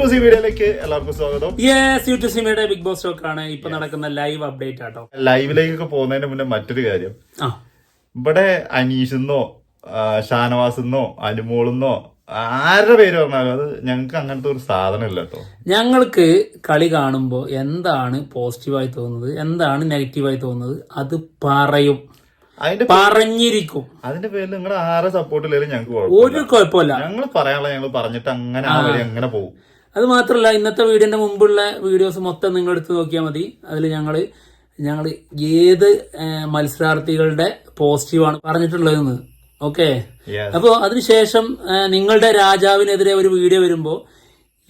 To എല്ലാവർക്കും സ്വാഗതം. Yes big boss talk ആണ് ഇപ്പൊ നടക്കുന്ന ലൈവ് അപ്ഡേറ്റ് ആട്ടോ. ലൈവിലേക്കൊക്കെ പോകുന്നതിന് മുന്നേ മറ്റൊരു കാര്യം. ഇവിടെ അനീഷെന്നോ ഷാനവാസെന്നോ അനുമോളെന്നോ ആരുടെ പേര് പറഞ്ഞാലും അത് ഞങ്ങൾക്ക് അങ്ങനത്തെ ഒരു സാധനം ഇല്ല കേട്ടോ. ഞങ്ങൾക്ക് കളി കാണുമ്പോൾ എന്താണ് പോസിറ്റീവായി തോന്നുന്നത് എന്താണ് നെഗറ്റീവായി തോന്നുന്നത് അത് പറയും. അതിന്റെ പറഞ്ഞിരിക്കും. അതിന്റെ പേരിൽ നിങ്ങൾ ആരെ സപ്പോർട്ട് ഇല്ലെങ്കിലും ഞങ്ങൾക്ക് ഒരു കുഴപ്പമില്ല. ഞങ്ങൾ പറയാനുള്ള ഞങ്ങൾ പറഞ്ഞിട്ട് അങ്ങനെ അങ്ങനെ പോകും. അത് മാത്രമല്ല ഇന്നത്തെ വീഡിയോന്റെ മുമ്പുള്ള വീഡിയോസ് മൊത്തം നിങ്ങൾ എടുത്ത് നോക്കിയാൽ മതി. അതിൽ ഞങ്ങൾ ഞങ്ങൾ ഏത് മത്സരാർത്ഥികളുടെ പോസിറ്റീവാണ് പറഞ്ഞിട്ടുള്ളതെന്ന്. ഓക്കെ. അപ്പോൾ അതിനുശേഷം നിങ്ങളുടെ രാജാവിനെതിരെ ഒരു വീഡിയോ വരുമ്പോൾ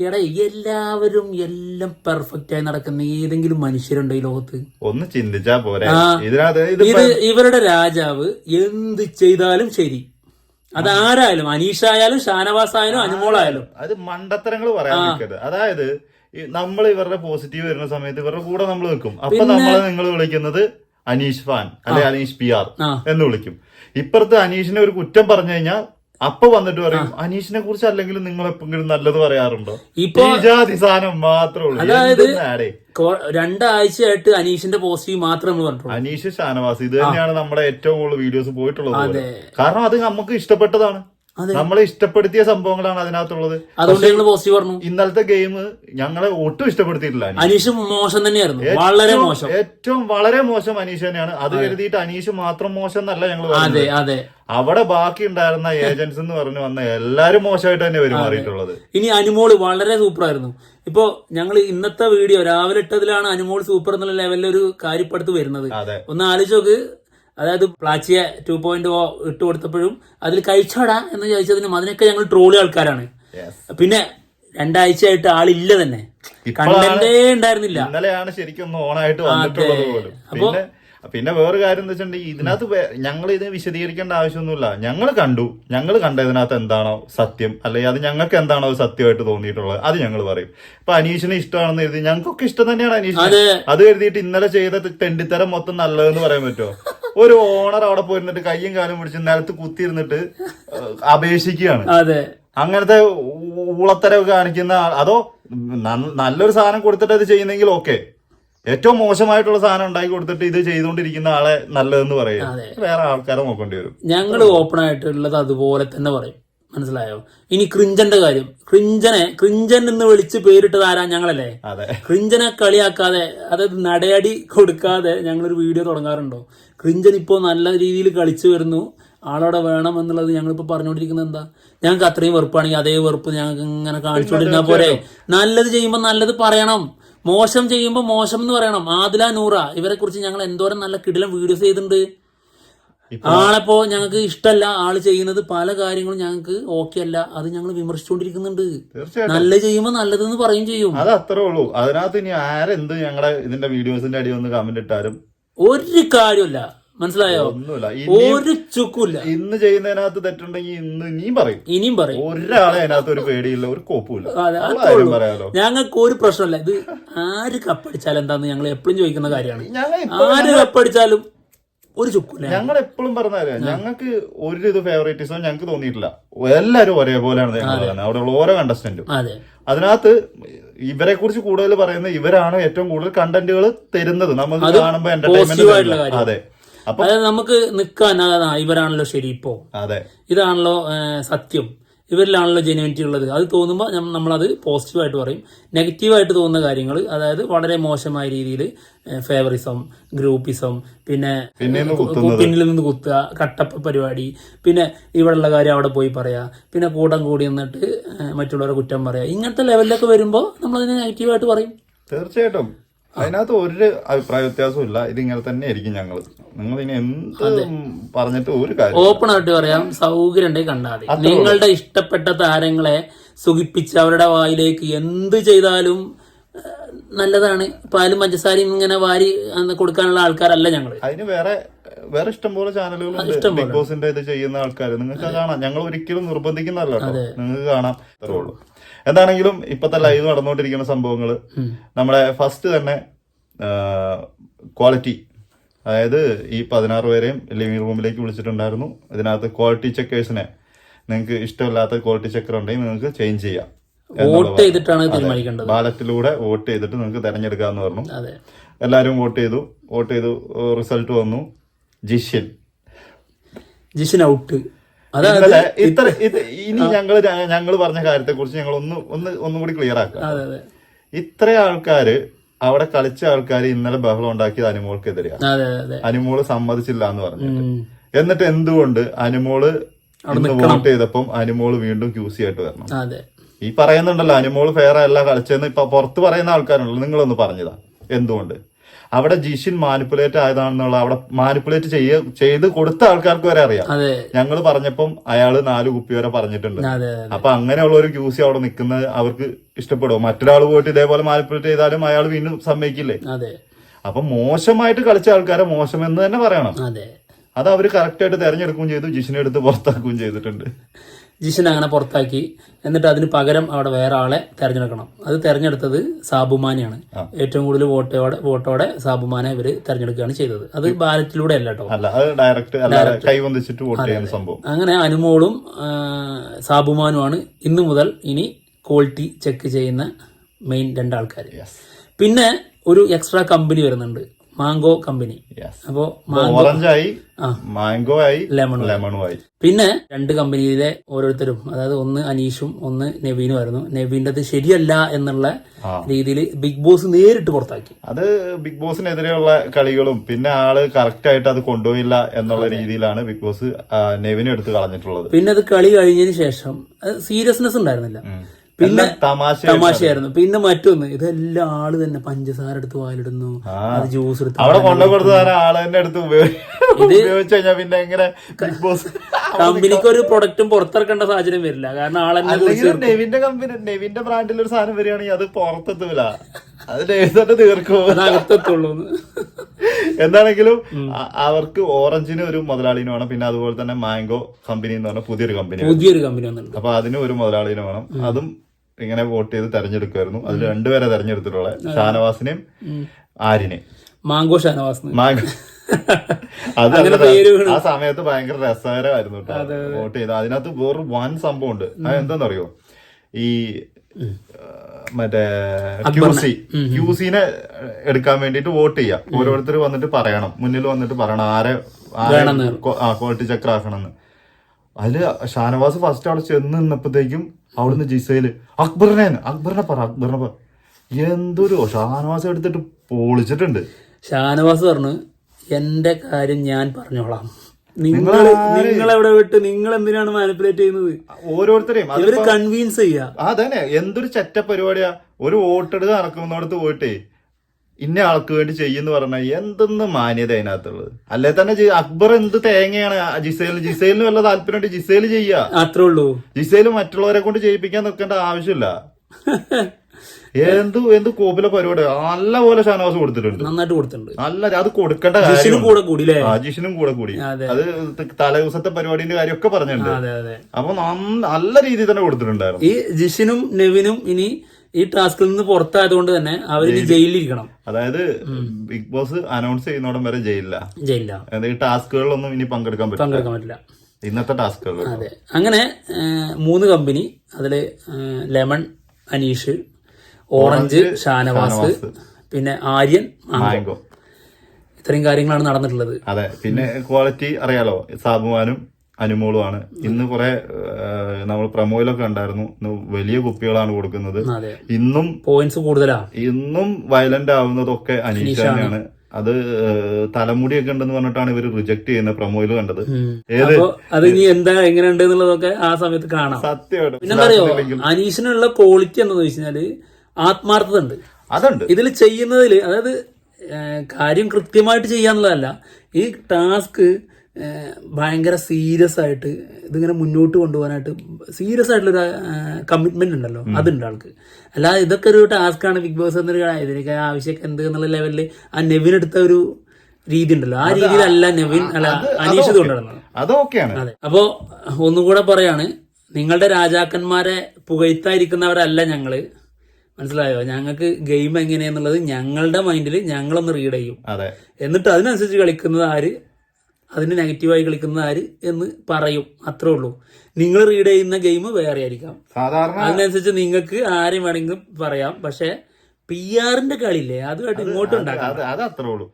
എടാ എല്ലാവരും എല്ലാം പെർഫെക്റ്റ് ആയി നടക്കുന്ന ഏതെങ്കിലും മനുഷ്യരുണ്ടോ ഈ ലോകത്ത്? ഒന്ന് ചിന്തിച്ചാ പോരാ. ഇത് ഇവരുടെ രാജാവ് എന്ത് ചെയ്താലും ശരി. അതാരായാലും അനീഷ ആയാലും ഷാനവാസ് ആയാലും അനുമോളായാലും. അത് മണ്ടത്തരങ്ങൾ പറയാൻ നിൽക്കരുത് അതായത് നമ്മൾ ഇവരുടെ പോസിറ്റീവ് വരുന്ന സമയത്ത് ഇവരുടെ കൂടെ നമ്മൾ നിൽക്കും. അപ്പൊ നമ്മൾ നിങ്ങൾ വിളിക്കുന്നത് അനീഷ് ഫാൻ അല്ലെ അനീഷ് പി ആർ എന്ന് വിളിക്കും. ഇപ്പുറത്ത് അനീഷിനെ ഒരു കുറ്റം പറഞ്ഞു കഴിഞ്ഞാൽ അപ്പൊ വന്നിട്ട് പറയും അനീഷിനെ കുറിച്ച് അല്ലെങ്കിലും നിങ്ങൾ എപ്പോഴും നല്ലത് പറയാറുണ്ടോ? ഇപ്പൊ ജാതി സാധനം മാത്രമേ ഉള്ളൂ. അതായത് രണ്ടാഴ്ചയായിട്ട് അനീഷിന്റെ പോസിറ്റീവ് മാത്രം നമ്മൾ അനീഷ് ഷാനവാസ് ഇത് തന്നെയാണ് നമ്മുടെ ഏറ്റവും കൂടുതൽ വീഡിയോസ് പോയിട്ടുള്ളത്. കാരണം അത് നമുക്ക് ഇഷ്ടപ്പെട്ടതാണ്. നമ്മളെ ഇഷ്ടപ്പെടുത്തിയ സംഭവങ്ങളാണ് അതിനകത്തുള്ളത്. അതുകൊണ്ട് ഞങ്ങൾ പോസിറ്റീവ് പറഞ്ഞു. ഇന്നലത്തെ ഗെയിം ഞങ്ങളെ ഒട്ടും ഇഷ്ടപ്പെടുത്തിയിട്ടില്ല അനീഷ്. മോശം തന്നെയായിരുന്നു. വളരെ ഏറ്റവും- മോശം. ഏറ്റവും വളരെ മോശം അനീഷ് തന്നെയാണ്. അത് കരുതിയിട്ട് അനീഷ് മാത്രം മോശം എന്നല്ല ഞങ്ങൾ അതെ അതെ. അവിടെ ബാക്കി ഉണ്ടായിരുന്ന ഏജൻസ് എന്ന് പറഞ്ഞു വന്ന എല്ലാരും മോശമായിട്ട് തന്നെ പെരുമാറിയിട്ടുള്ളത്. ഇനി അനുമോൾ വളരെ സൂപ്പർ ആയിരുന്നു ഇപ്പോ ഞങ്ങൾ ഇന്നത്തെ വീഡിയോ രാവിലെ ഇട്ടതിലാണ് അനുമോൾ സൂപ്പർ എന്നുള്ള ലെവലിൽ ഒരു കാര്യപ്പെടുത്ത് വരുന്നത്. ഒന്ന് ആലോചിച്ച് നോക്ക് അതായത് പ്ലാച്ചിയെ ടു പോയിന്റ് ഓ ഇട്ട് കൊടുത്തപ്പോഴും അതിൽ കഴിച്ചോടാ എന്ന് ചോദിച്ചതിന് അതിനൊക്കെ ഞങ്ങൾ ട്രോളി ആൾക്കാരാണ്. പിന്നെ രണ്ടാഴ്ചയായിട്ട് ആളില്ല തന്നെ. കണ്ടന്റേ ഉണ്ടായിരുന്നില്ല. ഇന്നലെയാണ് ശരിക്കും ഓണായിട്ട് വന്നിട്ടുള്ളത് പോലും. പിന്നെ വേറെ കാര്യം എന്താ വെച്ചിട്ടുണ്ടെങ്കിൽ ഇതിനകത്ത് ഞങ്ങൾ ഇത് വിശദീകരിക്കേണ്ട ആവശ്യമൊന്നുമില്ല. ഞങ്ങൾ കണ്ടു. ഞങ്ങൾ കണ്ട ഇതിനകത്ത് എന്താണോ സത്യം. അല്ലെങ്കിൽ അത് ഞങ്ങൾക്ക് എന്താണോ സത്യമായിട്ട് തോന്നിയിട്ടുള്ളത്. അത് ഞങ്ങൾ പറയും. ഇപ്പൊ അനീഷിന് ഇഷ്ടമാണെന്ന് എഴുതി ഞങ്ങൾക്കൊക്കെ ഇഷ്ടം തന്നെയാണ് അനീഷ് അതെ. എഴുതിയിട്ട് ഇന്നലെ ചെയ്ത തെണ്ടിത്തരം മൊത്തം നല്ലതെന്ന് പറയാൻ പറ്റുമോ? ഒരു ഓണർ അവിടെ പോയിരുന്നിട്ട് കയ്യും കാലും പിടിച്ച് നിലത്ത് കുത്തിയിരുന്നിട്ട് അപേക്ഷിക്കുകയാണ്. അങ്ങനത്തെ ഊളത്തരവ് കാണിക്കുന്ന അതോ നല്ലൊരു സാധനം കൊടുത്തിട്ട് അത് ചെയ്യുന്നെങ്കിൽ ഓക്കെ. ഏറ്റവും മോശമായിട്ടുള്ള സാധനം ഉണ്ടാക്കി കൊടുത്തിട്ട് ഇത് ചെയ്തുകൊണ്ടിരിക്കുന്ന ആളെ നല്ലതെന്ന് പറയും. വേറെ ആൾക്കാരെ നോക്കേണ്ടി വരും. ഞങ്ങൾ ഓപ്പൺ ആയിട്ടുള്ളത് അതുപോലെ തന്നെ പറയും. മനസ്സിലായോ? ഇനി ക്രിഞ്ചന്റെ കാര്യം. ക്രിഞ്ചനെ ക്രിഞ്ചൻ എന്ന് വിളിച്ച് പേരിട്ടത് ആരാ? ഞങ്ങളല്ലേ. ക്രിഞ്ചനെ കളിയാക്കാതെ അതായത് നടയടി കൊടുക്കാതെ ഞങ്ങളൊരു വീഡിയോ തുടങ്ങാറുണ്ടോ? ക്രിഞ്ചൻ ഇപ്പോൾ നല്ല രീതിയിൽ കളിച്ചു വരുന്നു. ആളവിടെ വേണം എന്നുള്ളത് ഞങ്ങളിപ്പോൾ പറഞ്ഞുകൊണ്ടിരിക്കുന്നത് എന്താ? ഞങ്ങൾക്ക് അത്രയും വെറുപ്പാണെങ്കിൽ അതേ വെറുപ്പ് ഞങ്ങൾക്ക് ഇങ്ങനെ കാണിച്ചുകൊണ്ടിരുന്നാൽ പോരെ. നല്ലത് ചെയ്യുമ്പോൾ നല്ലത് പറയണം. മോശം ചെയ്യുമ്പോൾ മോശം എന്ന് പറയണം. ആദില നൂറ ഇവരെ കുറിച്ച് ഞങ്ങൾ എന്തോരം നല്ല കിടിലം വീഡിയോസ് ചെയ്തിട്ടുണ്ട്. ആളെപ്പോ ഞങ്ങൾക്ക് ഇഷ്ടമല്ല ആൾ ചെയ്യുന്നത് പല കാര്യങ്ങളും ഞങ്ങൾക്ക് ഓക്കെ അല്ല. അത് ഞങ്ങൾ വിമർശിച്ചുകൊണ്ടിരിക്കുന്നുണ്ട്. നല്ല ചെയ്യുമ്പോൾ നല്ലതെന്ന് പറയും ചെയ്യും. അത് അത്രേ ഉള്ളൂ. അതിനകത്ത് ഇനി ആരെന്ത് ഞങ്ങളുടെ ഇതിന്റെ വീഡിയോസിന്റെ അടി വന്ന് കമന്റ് ഇട്ടാലും? ഒരു കാര്യമില്ല മനസ്സിലായോ? ഒന്നുമില്ല. ഒരു ചുക്കൂല്ല ഇന്ന് ചെയ്യുന്നതിനകത്ത് തെറ്റുണ്ടെങ്കിൽ ഇന്ന് ഇനിയും പറയും. ഇനിയും പറയും. ഒരാളെ അതിനകത്ത് ഒരു പേടിയില്ല ഒരു കോപ്പുമില്ല. ഞങ്ങൾക്ക് ഒരു പ്രശ്നമില്ല. ഇത് ആര് കപ്പടിച്ചാൽ എന്താന്ന് ഞങ്ങൾ എപ്പോഴും ചോദിക്കുന്ന കാര്യമാണ്. ആര് കപ്പടിച്ചാലും ഒരു ചുക്കില്ല ഞങ്ങൾ എപ്പോഴും പറഞ്ഞാൽ ഞങ്ങൾക്ക് ഒരു ഇത് ഫേവറേറ്റിസം ഞങ്ങൾക്ക് തോന്നിയിട്ടില്ല. എല്ലാരും ഒരേപോലെയാണ് പറയുന്നത്. അവിടെയുള്ള ഓരോ കണ്ടസ്റ്റന്റും അതെ. അതിനകത്ത് ഇവരെ കുറിച്ച് കൂടുതൽ പറയുന്നത് ഇവരാണ് ഏറ്റവും കൂടുതൽ കണ്ടന്റുകൾ തരുന്നത്. നമ്മൾ കാണുമ്പോൾ എന്റർടൈൻമെന്റ്. അതെ. അപ്പൊ അതായത് നമുക്ക് നിൽക്കാൻ ഇവരാണല്ലോ ശരി ഇപ്പോ. അതെ. ഇതാണല്ലോ സത്യം. ഇവരിലാണല്ലോ ജെനുവിറ്റി ഉള്ളത്. അത് തോന്നുമ്പോൾ നമ്മളത് പോസിറ്റീവായിട്ട് പറയും. നെഗറ്റീവായിട്ട് തോന്നുന്ന കാര്യങ്ങൾ അതായത് വളരെ മോശമായ രീതിയിൽ ഫേവറിസം ഗ്രൂപ്പിസം പിന്നെ പിന്നിൽ നിന്ന് കുത്തുക കട്ടപ്പ പരിപാടി പിന്നെ ഇവിടെയുള്ള കാര്യം അവിടെ പോയി പറയാ പിന്നെ കൂടം കൂടി നിന്നിട്ട് മറ്റുള്ളവരെ കുറ്റം പറയാ. ഇങ്ങനത്തെ ലെവലിലൊക്കെ വരുമ്പോൾ നമ്മളതിനെ നെഗറ്റീവായിട്ട് പറയും. തീർച്ചയായിട്ടും. അതിനകത്ത് ഒരു അഭിപ്രായ വ്യത്യാസവും ഇല്ല. ഇതിങ്ങനെ തന്നെ ആയിരിക്കും ഞങ്ങൾ നിങ്ങൾ ഇനി എന്ത് പറഞ്ഞിട്ട് ഒരു കാര്യം ഓപ്പൺ ആയിട്ട് പറയാം. സൗകര്യം ഉണ്ടെങ്കിൽ കണ്ടാൽ നിങ്ങളുടെ ഇഷ്ടപ്പെട്ട താരങ്ങളെ സുഖിപ്പിച്ച് അവരുടെ വായിലേക്ക് എന്ത് ചെയ്താലും നല്ലതാണ്. പാലും പഞ്ചസാരയും ഇങ്ങനെ വാരി കൊടുക്കാനുള്ള ആൾക്കാരല്ല ഞങ്ങൾ അതിന് വേറെ വേറെ ഇഷ്ടംപോലെ ചാനലുകളുണ്ട്. ബിഗ് ബോസിന്റെ ഇത് ചെയ്യുന്ന ആൾക്കാർ നിങ്ങൾക്ക് കാണാം. ഞങ്ങൾ ഒരിക്കലും നിർബന്ധിക്കുന്നതല്ല നിങ്ങൾക്ക് കാണാം. അത്രേ ഉള്ളൂ. എന്താണെങ്കിലും ഇപ്പത്തെ ലൈവ് നടന്നുകൊണ്ടിരിക്കുന്ന സംഭവങ്ങൾ നമ്മുടെ ഫസ്റ്റ് തന്നെ ക്വാളിറ്റി അതായത് ഈ പതിനാറ് പേരെയും ലിവിംഗ് റൂമിലേക്ക് വിളിച്ചിട്ടുണ്ടായിരുന്നു. ഇതിനകത്ത് ക്വാളിറ്റി ചെക്കേഴ്സിനെ നിങ്ങൾക്ക് ഇഷ്ടമില്ലാത്ത ക്വാളിറ്റി ചെക്കർ ഉണ്ടെങ്കിൽ നിങ്ങൾക്ക് ചേഞ്ച് ചെയ്യാം. വോട്ട് ചെയ്തിട്ടാണ് തീരുമാനിക്കേണ്ടത്. ബാലറ്റിലൂടെ വോട്ട് ചെയ്തിട്ട് നിങ്ങൾക്ക് തെരഞ്ഞെടുക്കാന്ന് പറഞ്ഞു. എല്ലാവരും വോട്ട് ചെയ്തു. വോട്ട് ചെയ്തു റിസൾട്ട് വന്നു. ജിഷ്യൻ ജിഷ്യൻ ഔട്ട് ഇന്നലെ ഇത്ര ഇത് ഇനി ഞങ്ങൾ ഞങ്ങൾ പറഞ്ഞ കാര്യത്തെ കുറിച്ച് ഞങ്ങൾ ഒന്ന് ഒന്ന് ഒന്നും കൂടി ക്ലിയർ ആക്കാം. ഇത്ര ആൾക്കാര് അവിടെ കളിച്ച ആൾക്കാർ ഇന്നലെ ബഹളം ഉണ്ടാക്കിയത് അനുമോൾക്കെതിരെയാണ് അതെ അനുമോൾ സമ്മതിച്ചില്ല എന്ന് പറഞ്ഞിട്ട്. എന്നിട്ട് എന്തുകൊണ്ട് അനുമോൾ വോട്ട് ചെയ്തപ്പം അനുമോൾ വീണ്ടും ക്യൂസി ആയിട്ട് വരണം? ഈ പറയുന്നുണ്ടല്ലോ അനുമോൾ ഫെയർ അല്ല കളിച്ചെന്ന് ഇപ്പൊ പുറത്ത് പറയുന്ന ആൾക്കാരുണ്ടല്ലോ നിങ്ങളൊന്ന് പറഞ്ഞതാ. എന്തുകൊണ്ട്? അവിടെ ജിഷിൻ മാനിപ്പുലേറ്റ് ആയതാണെന്നുള്ള അവിടെ മാനിപ്പുലേറ്റ് ചെയ്യ ചെയ്ത് കൊടുത്ത ആൾക്കാർക്ക് വരെ അറിയാം. ഞങ്ങൾ പറഞ്ഞപ്പം അയാൾ നാല് കുപ്പി വരെ പറഞ്ഞിട്ടുണ്ട്. അപ്പൊ അങ്ങനെയുള്ള ഒരു ക്യൂസി അവിടെ നിൽക്കുന്നത് അവർക്ക് ഇഷ്ടപ്പെടും മറ്റൊരാൾ പോയിട്ട് ഇതേപോലെ മാനിപ്പുലേറ്റ് ചെയ്താലും അയാൾ വീണ്ടും സമ്മതിക്കില്ലേ? അപ്പൊ മോശമായിട്ട് കളിച്ച ആൾക്കാരെ മോശം എന്ന് തന്നെ പറയണം. അതെ. അത് അവർ കറക്റ്റ് ആയിട്ട് തെരഞ്ഞെടുക്കുകയും ചെയ്തു ജിഷിനെ എടുത്ത് പുറത്താക്കുകയും ചെയ്തിട്ടുണ്ട്. ജിഷൻ അങ്ങനെ പുറത്താക്കി. എന്നിട്ട് അതിന് പകരം അവിടെ വേറെ ആളെ തെരഞ്ഞെടുക്കണം. അത് തെരഞ്ഞെടുത്തത് സാബുമാനെയാണ്. ഏറ്റവും കൂടുതൽ വോട്ടോടെ വോട്ടോടെ സാബുമാനെ ഇവർ തെരഞ്ഞെടുക്കുകയാണ് ചെയ്തത്. അത് ബാലറ്റിലൂടെ അല്ല കേട്ടോ. അങ്ങനെ അനുമോളും സാബുമാനുമാണ് ഇന്നു മുതൽ ഇനി ക്വാളിറ്റി ചെക്ക് ചെയ്യുന്ന മെയിൻ രണ്ടാൾക്കാർ പിന്നെ ഒരു എക്സ്ട്രാ കമ്പനി വരുന്നുണ്ട്. Mango company. അപ്പോ അപ്പോൾ ഓറഞ്ച് ആയി ആ. മാംഗോ ആയി ലെമൺ ലെമണും ആയി പിന്നെ രണ്ട് കമ്പനിയിലെ ഓരോരുത്തരും അതായത് ഒന്ന് അനീഷും ഒന്ന് നെവീനും ആയിരുന്നു. നെവീന്റെത് ശരിയല്ല എന്നുള്ള രീതിയിൽ ബിഗ് ബോസ് നേരിട്ട് പുറത്താക്കി. അത് ബിഗ് ബോസിനെതിരെയുള്ള കളികളും പിന്നെ ആൾ കറക്റ്റ് ആയിട്ട് അത് കൊണ്ടുപോയില്ല എന്നുള്ള രീതിയിലാണ് ബിഗ് ബോസ് നെവിനെ എടുത്ത് കളഞ്ഞിട്ടുള്ളത്. പിന്നെ അത് കളി കഴിഞ്ഞതിന് ശേഷം സീരിയസ്നെസ് ഉണ്ടായിരുന്നില്ല. പിന്നെ തമാശയായിരുന്നു. പിന്നെ മറ്റൊന്ന് ഇതെല്ലാം ആൾ തന്നെ പഞ്ചസാര എടുത്ത് വായിലിടുന്നു അത് ജ്യൂസ് എടുത്ത് അവിടെ കൊണ്ടു കൊടുത്തതാണ് ആൾ തന്നെ എടുത്ത് ഉപയോഗിച്ചു കഴിഞ്ഞാൽ പിന്നെ എങ്ങനെ ബിഗ് ബോസ് കമ്പനിക്ക് ഒരു പ്രൊഡക്റ്റും പുറത്തിറക്കേണ്ട സാഹചര്യം വരില്ല. കാരണം ആളെന്നെ നെവിന്റെ കമ്പനി നെവിന്റെ ബ്രാൻഡിൽ ഒരു സാധനം വരികയാണെങ്കിൽ അത് പുറത്തെത്തൂല. അത് നെവിൻ തന്നെ തീർക്കും. അകത്തെത്തുള്ളൂ എന്താണെങ്കിലും അവർക്ക് ഓറഞ്ചിന് ഒരു മുതലാളിന് വേണം. പിന്നെ അതുപോലെ തന്നെ മാംഗോ കമ്പനി എന്ന് പറഞ്ഞ പുതിയൊരു കമ്പനി പുതിയൊരു കമ്പനി അപ്പൊ അതിന് ഒരു മുതലാളിനു വേണം. അതും ഇങ്ങനെ വോട്ട് ചെയ്ത് തെരഞ്ഞെടുക്കുമായിരുന്നു അതിൽ രണ്ടുപേരെ തെരഞ്ഞെടുത്തിട്ടുള്ള ഷാനവാസിനെയും ആരിനെയും മാംഗോ ഷാനവാസ്. മാംഗോ അത് ആ സമയത്ത് ഭയങ്കര രസകരമായിരുന്നു കേട്ടോ. വോട്ട് ചെയ്ത് അതിനകത്ത് വേറൊരു വൻ സംഭവം ഉണ്ട് അത് എന്താണെന്നറിയോ ഈ മറ്റേ ക്യൂസി. ക്യൂസിനെ എടുക്കാൻ വേണ്ടിട്ട് വോട്ട് ചെയ്യാം. ഓരോരുത്തർ വന്നിട്ട് പറയണം. മുന്നിൽ വന്നിട്ട് പറയണം ആരെ ആരെ ആ ക്വാളിറ്റി ചക്ര ആക്കണമെന്ന് അതിൽ ഷാനവാസ് ഫസ്റ്റ് അവിടെ ചെന്ന് നിന്നപ്പോഴത്തേക്കും അവിടുന്ന് ജിസയിൽ അക്ബറിനെ അക്ബറിനെ പറ അക്ബറിനെ പറ. എന്തൊരു ഷാനവാസ് എടുത്തിട്ട് പൊളിച്ചിട്ടുണ്ട്. ഷാനവാസ് പറഞ്ഞു എന്റെ കാര്യം ഞാൻ പറഞ്ഞോളാം. നിങ്ങൾ നിങ്ങൾ എവിടെ വിട്ട് നിങ്ങൾ എന്തിനാണ് മാനിപ്പുലേറ്റ് ചെയ്യുന്നത്? ഓരോരുത്തരെയും. ഇവർ കൺവീൻസ് ചെയ്യാ. അതന്നെ. എന്തൊരു ചറ്റ പരിപാടിയാ. ഒരു വോട്ടെടുത്ത് നടക്കുന്നിടത്ത് പോയിട്ടേ ഇന്ന ആൾക്ക് വേണ്ടി ചെയ്യുന്ന പറഞ്ഞാൽ എന്തെന്ന് മാന്യത അതിനകത്തുള്ളത്? അല്ലെ തന്നെ അക്ബർ എന്ത് തേങ്ങയാണ്? ജിസേൽ ജിസേലിന് വല്ല താല്പര്യമുണ്ട് ജിസേൽ ചെയ്യുക അത്രേ ഉള്ളൂ. ജിസേൽ മറ്റുള്ളവരെ കൊണ്ട് ചെയ്യിപ്പിക്കാൻ നിൽക്കേണ്ട ആവശ്യമില്ല. എന്ത് എന്ത് കോപ്പിലെ പരിപാടി? നല്ല പോലെ ഷാനവാസ് കൊടുത്തിട്ടുണ്ട്. നന്നായിട്ട് കൊടുത്തിട്ടുണ്ട്. നല്ല അത് കൊടുക്കേണ്ട ജിഷിനും കൂടെ കൂടി ജിഷിനും കൂടെ കൂടി. അത്. തലേ ദിവസത്തെ പരിപാടിന്റെ കാര്യമൊക്കെ പറഞ്ഞിട്ടുണ്ട്. അപ്പൊ നല്ല രീതിയിൽ തന്നെ കൊടുത്തിട്ടുണ്ടായിരുന്നു. ഈ ജിഷിനും നെവിനും ഇനി ഈ ടാസ്കിൽ നിന്ന് പുറത്തായതുകൊണ്ട് തന്നെ അവർ ജയിലിരിക്കണം അതായത് ബിഗ് ബോസ് അനൗൺസ് ചെയ്യുന്നോടം വരെ ജയിലില്ല ജയിലില്ല ഈ ടാസ്കുകളിലൊന്നും ഇനി പങ്കെടുക്കാൻ പറ്റില്ല. പറ്റില്ല. ഇന്നത്തെ ടാസ്കുകൾ അതെ. അങ്ങനെ മൂന്ന് കമ്പനി അതിൽ ലെമൺ അനീഷ് ഓറഞ്ച് ഷാനവാസ് പിന്നെ ആര്യൻ. മാംഗോ ഇത്രയും കാര്യങ്ങളാണ് നടന്നിട്ടുള്ളത്. അതെ. പിന്നെ ക്വാളിറ്റി അറിയാലോ സാബുമാനും അനുമോളുമാണ്. ഇന്ന് കുറെ നമ്മൾ പ്രമോയിലൊക്കെ ഉണ്ടായിരുന്നു ഇന്ന് വലിയ കുപ്പികളാണ് കൊടുക്കുന്നത്. ഇന്നും പോയിന്റ്സ് കൂടുതലാ? ഇന്നും വയലന്റ് ആവുന്നതൊക്കെ അനീഷ തന്നെയാണ്. അത് തലമുടിയൊക്കെ ഉണ്ടെന്ന് പറഞ്ഞിട്ടാണ് ഇവർ റിജക്ട് ചെയ്യുന്ന പ്രൊമോയിൽ കണ്ടത്. ഏത്? അത് ഇനി എന്താ എങ്ങനെ ഉണ്ട് എന്നുള്ളതൊക്കെ ആ സമയത്ത് കാണാം. സത്യമാണ് പിന്നെ അറിയോ അനീഷിനുള്ള ക്വാളിറ്റി എന്താന്ന് വെച്ചാൽ ആത്മാർത്ഥത ഉണ്ട് അതുണ്ട്. ഇതിൽ ചെയ്യുന്നതിൽ അതായത് കാര്യം കൃത്യമായിട്ട് ചെയ്യാന്നുള്ളതല്ല. ഈ ടാസ്ക് ഭയങ്കര സീരിയസ് ആയിട്ട് ഇതിങ്ങനെ മുന്നോട്ട് കൊണ്ടുപോകാനായിട്ട് സീരിയസ് ആയിട്ടുള്ളൊരു കമ്മിറ്റ്മെന്റ് ഉണ്ടല്ലോ. അതുണ്ട് ആൾക്ക്. അല്ലാതെ ഇതൊക്കെ ഒരു ടാസ്ക് ആണ് ബിഗ് ബോസ് എന്നൊരു ഇതിനൊക്കെ ആവശ്യമൊക്കെ എന്ത് എന്നുള്ള ലെവലിൽ ആ നെവിൻ എടുത്ത ഒരു രീതി ഉണ്ടല്ലോ. ആ രീതിയിലല്ല നെവിൻ അല്ല അനീഷ് കൊണ്ടുവരുന്നത് അതൊക്കെയാണ് അതെ അപ്പോ ഒന്നും കൂടെ പറയാണ് നിങ്ങളുടെ രാജാക്കന്മാരെ പുകഴ്ത്തായിരിക്കുന്നവരല്ല ഞങ്ങൾ. മനസ്സിലായോ? ഞങ്ങൾക്ക് ഗെയിം എങ്ങനെയാന്നുള്ളത് ഞങ്ങളുടെ മൈൻഡിൽ ഞങ്ങളൊന്ന് റീഡ് ചെയ്യും. എന്നിട്ട് അതിനനുസരിച്ച് കളിക്കുന്നത് ആര്? അതിന് നെഗറ്റീവായി കളിക്കുന്ന ആര് എന്ന് പറയും. അത്രേ ഉള്ളൂ. നിങ്ങൾ റീഡ് ചെയ്യുന്ന ഗെയിം വേറെ ആയിരിക്കാം. സാധാരണ അതിനനുസരിച്ച് നിങ്ങൾക്ക് ആരും വേണമെങ്കിലും പറയാം. പക്ഷെ പി ആറിന്റെ കളിയില്ലേ അതുമായിട്ട് ഇങ്ങോട്ടും ഉണ്ടാക്കാം അത് അത് അത്രേ ഉള്ളൂ.